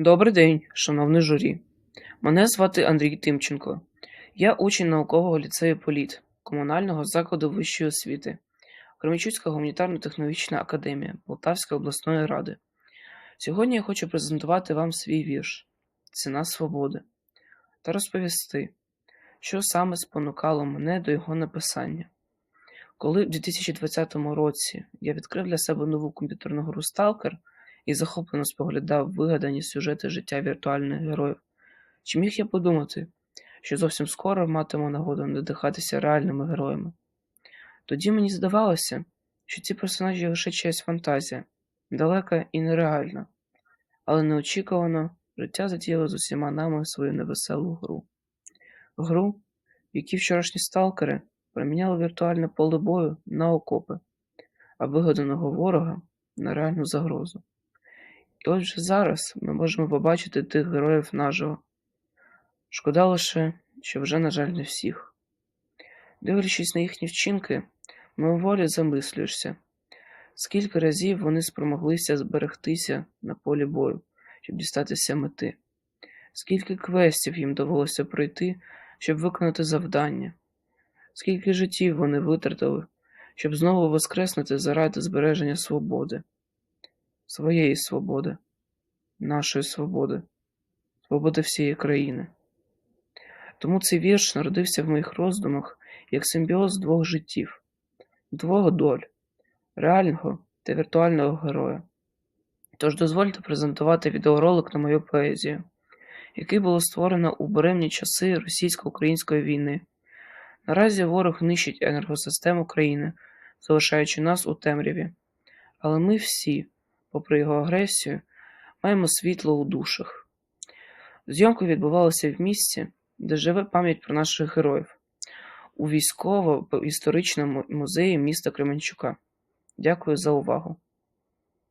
Добрий день, шановне журі. Мене звати Андрій Тимченко. Я учень наукового ліцею Політ комунального закладу вищої освіти, Кременчуцька гуманітарно-технологічна академія Полтавської обласної ради. Сьогодні я хочу презентувати вам свій вірш Ціна свободи та розповісти, що саме спонукало мене до його написання. Коли в 2020 році я відкрив для себе нову комп'ютерну гру Stalker і захоплено споглядав вигадані сюжети життя віртуальних героїв, чи міг я подумати, що зовсім скоро матиму нагоду надихатися реальними героями? Тоді мені здавалося, що ці персонажі лише чиясь фантазія, далека і нереальна, але неочікувано життя затіяло з усіма нами свою невеселу гру. Гру, в вчорашні сталкери проміняли віртуальне поле бою на окопи, а вигаданого ворога на реальну загрозу. І от вже зараз ми можемо побачити тих героїв наживо. Шкода лише, що вже, на жаль, не всіх. Дивлячись на їхні вчинки, мимоволі замислюєшся, скільки разів вони спромоглися зберегтися на полі бою, щоб дістатися мети, скільки квестів їм довелося пройти, щоб виконати завдання, скільки життів вони витратили, щоб знову воскреснути заради збереження свободи, своєї свободи, нашої свободи, свободи всієї країни. Тому цей вірш народився в моїх роздумах як симбіоз двох життів, двох доль, реального та віртуального героя. Тож дозвольте презентувати відеоролик на мою поезію, який було створено у буремні часи російсько-української війни. Наразі ворог нищить енергосистему країни, залишаючи нас у темряві. Але ми всі, попри його агресію, маємо світло у душах. Зйомка відбувалася в місці, де живе пам'ять про наших героїв, у військово-історичному музеї міста Кременчука. Дякую за увагу.